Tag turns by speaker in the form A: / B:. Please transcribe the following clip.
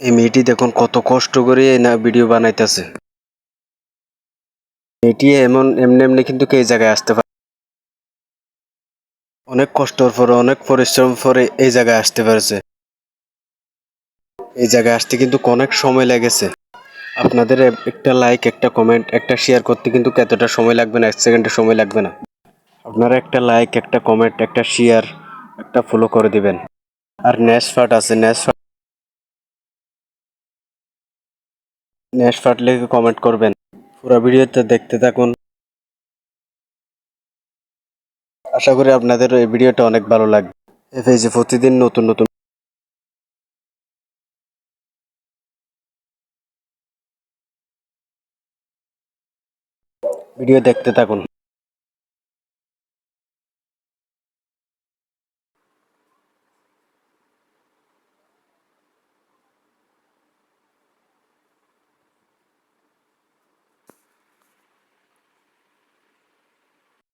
A: এই মেয়েটি দেখুন কত কষ্ট করে না ভিডিও বানাইতেছে। মেয়েটি এমন, এমনি এমনি কিন্তু এই জায়গায় আসতে পারে? অনেক কষ্টর পরে, অনেক পরিশ্রম পরে এই জায়গায় আসতে পারছে। এই জায়গায় আসতে কিন্তু অনেক সময় লেগেছে। আপনাদের একটা লাইক একটা কমেন্ট একটা শেয়ার করতে কিন্তু এতটা সময় লাগবে না, এক সেকেন্ডের সময় লাগবে না। আপনারা একটা লাইক একটা কমেন্ট একটা শেয়ার একটা ফলো করে দিবেন। আর ন্যাশফাট আছে ন্যাশফাট ন্যাশফাট লিখে কমেন্ট করবেন। পুরো ভিডিওতে দেখতে থাকুন। আশা করি আপনাদের এই ভিডিওটা অনেক ভালো লাগবে। এই পেজে প্রতিদিন নতুন নতুন ভিডিও দেখতে থাকুন।